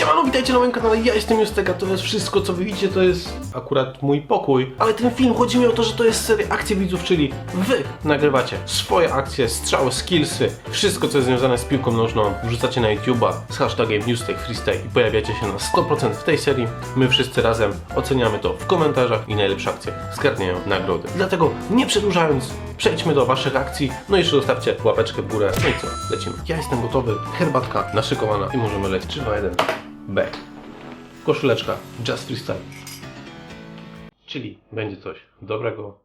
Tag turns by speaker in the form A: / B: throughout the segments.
A: Siemano, witajcie na moim kanale, ja jestem Justek, a to jest wszystko co wy widzicie, to jest akurat mój pokój. Ale ten film, chodzi mi o to, że to jest seria akcji widzów, czyli wy nagrywacie swoje akcje, strzały, skillsy, wszystko co jest związane z piłką nożną, wrzucacie na YouTube'a z hashtagiem Newstake Freestyle i pojawiacie się na 100% w tej serii. My wszyscy razem oceniamy to w komentarzach i najlepsze akcje zgarniają nagrody. Dlatego nie przedłużając, przejdźmy do waszych akcji, no i jeszcze zostawcie łapeczkę w górę. No i co, lecimy. Ja jestem gotowy, herbatka naszykowana i możemy lecieć. 3, 2, 1, B. Koszuleczka, Just Freestyle. Czyli będzie coś dobrego.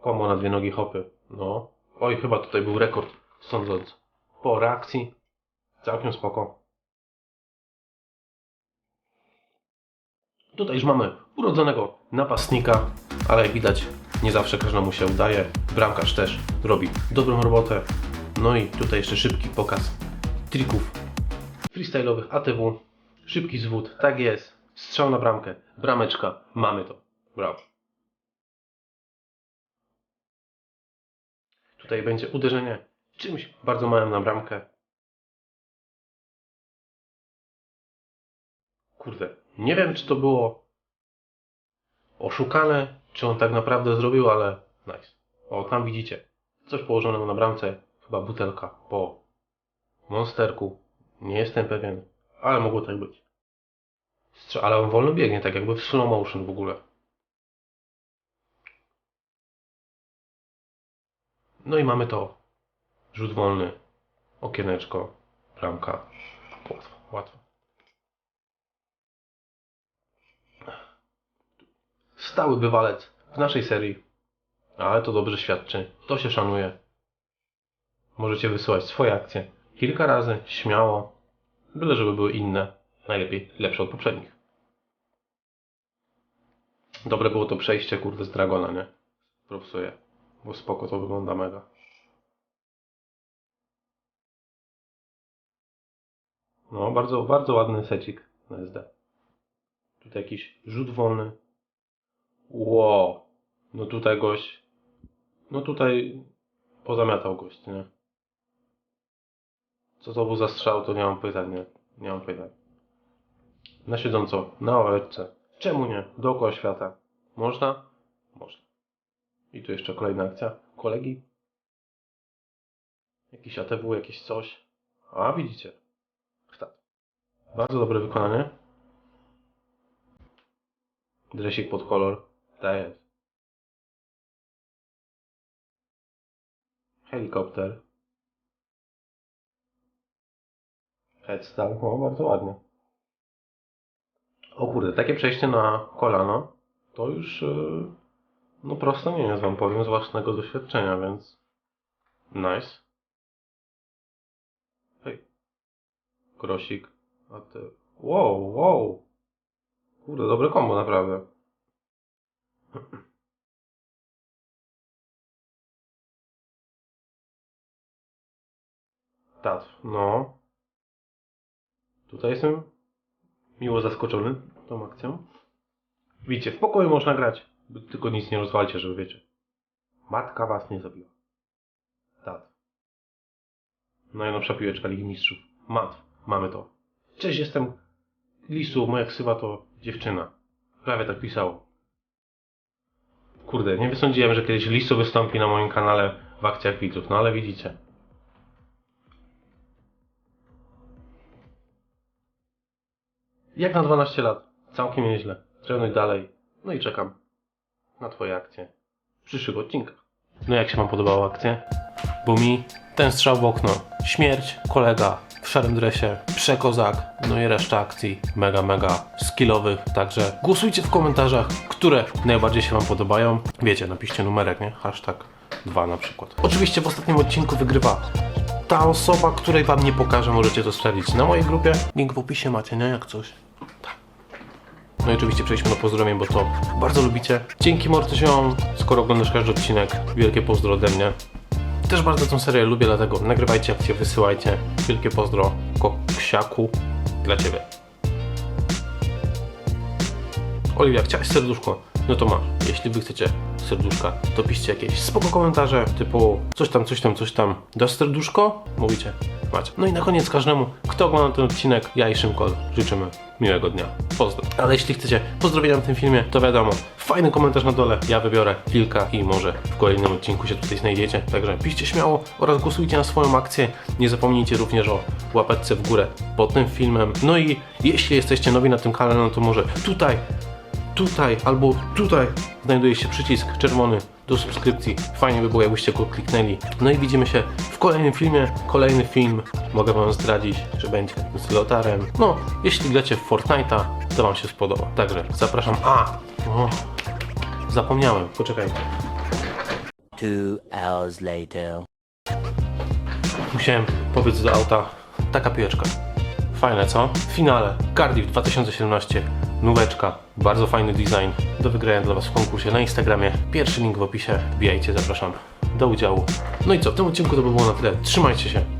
A: Kombo na dwie nogi hopy. No. Oj, chyba tutaj był rekord, sądząc po reakcji. Całkiem spoko. Tutaj już mamy urodzonego napastnika, ale jak widać nie zawsze każdemu się udaje. Bramkarz też robi dobrą robotę. No i tutaj jeszcze szybki pokaz trików freestyle'owych ATW. Szybki zwód, tak jest. Strzał na bramkę, brameczka, mamy to. Brawo. Tutaj będzie uderzenie czymś bardzo małym na bramkę. Kurde, nie wiem czy to było oszukane, czy on tak naprawdę zrobił, ale nice. O, tam widzicie. Coś położonego na bramce, chyba butelka po monsterku. Nie jestem pewien, ale mogło tak być. Strze- ale on wolno biegnie, tak jakby w slow motion w ogóle. No i mamy to. Rzut wolny, okieneczko, bramka. Łatwo, łatwo. Stały bywalec w naszej serii. Ale to dobrze świadczy. To się szanuje. Możecie wysyłać swoje akcje kilka razy, śmiało. Byle żeby były inne. Najlepiej lepsze od poprzednich. Dobre było to przejście, kurde, z Dragona, nie? Propsuję. Bo spoko to wygląda mega. No, bardzo, bardzo ładny secik na SD. Tutaj jakiś rzut wolny. Ło. No tutaj gość. No tutaj pozamiatał gość, nie? Co to był za strzał, to nie mam pytań, nie? Nie mam pytań. Na siedząco, na ławeczce. Czemu nie? Dookoła świata. Można? Można. I tu jeszcze kolejna akcja. Kolegi? Jakiś ATW, jakieś coś. A, widzicie. Stat. Bardzo dobre wykonanie. Dresik pod kolor. Tak jest. Helikopter. Headstyle. O, bardzo ładnie. O kurde, takie przejście na kolano to już yy, no prosto nie jest wam powiem z własnego doświadczenia, więc nice. Hej. Krosik. A ty... Wow, wow. Kurde, dobre kombo naprawdę. Tat, no. Tutaj jestem miło zaskoczony tą akcją. Widzicie, w pokoju można grać, tylko nic nie rozwalcie, żeby wiecie. Matka was nie zabiła. Tat. Najnowsza piłeczka Ligi Mistrzów. Mat, mamy to. Cześć, jestem Lisu, moja ksywa to dziewczyna. Prawie tak pisało. Kurde, nie wysądziłem, że kiedyś Lisu wystąpi na moim kanale w akcjach widzów, no ale widzicie. Jak na 12 lat. Całkiem nieźle. Trenuj dalej. No i czekam na Twoje akcje w przyszłych odcinkach. No jak się Wam podobała akcja? Bo mi ten strzał w okno, śmierć, kolega w szarym dresie, przekozak, no i reszta akcji mega, mega skillowych. Także głosujcie w komentarzach, które najbardziej się Wam podobają. Wiecie, napiszcie numerek, nie? Hashtag 2 na przykład. Oczywiście w ostatnim odcinku wygrywa ta osoba, której Wam nie pokażę, możecie to sprawdzić na mojej grupie. Link w opisie macie, nie? Jak coś. Tak. No i oczywiście przejdźmy do pozdrowień, bo to bardzo lubicie. Dzięki Mortysiom, skoro oglądasz każdy odcinek, wielkie pozdro ode mnie. Też bardzo tę serię lubię, dlatego nagrywajcie akcje, wysyłajcie. Wielkie pozdro, koksiaku, dla Ciebie. Oliwia, chciałeś serduszko? No to masz. Jeśli wy chcecie serduszka, to piszcie jakieś spoko komentarze, typu coś tam, coś tam, coś tam. Dasz serduszko? Mówicie, macie. No i na koniec każdemu, kto ogląda ten odcinek, ja i Szymkol życzymy miłego dnia. Pozdro. Ale jeśli chcecie pozdrowienia w tym filmie, to wiadomo, fajny komentarz na dole, ja wybiorę kilka i może w kolejnym odcinku się tutaj znajdziecie. Także piszcie śmiało oraz głosujcie na swoją akcję. Nie zapomnijcie również o łapeczce w górę pod tym filmem. No i jeśli jesteście nowi na tym kanale, no to może tutaj tutaj albo tutaj znajduje się przycisk czerwony do subskrypcji. Fajnie by było, jakbyście go kliknęli. No i widzimy się w kolejnym filmie. Kolejny film mogę Wam zdradzić, że będzie z Lotarem. No, jeśli gracie w Fortnite'a, to Wam się spodoba. Także zapraszam. A! O, zapomniałem, poczekajcie.
B: Two hours later.
A: Musiałem powiedz do auta. Taka piłeczka. Fajne, co? W finale Cardiff 2017. Nóweczka. Bardzo fajny design. Do wygrania dla Was w konkursie na Instagramie. Pierwszy link w opisie. Wbijajcie, zapraszam do udziału. No i co? W tym odcinku to by było na tyle. Trzymajcie się.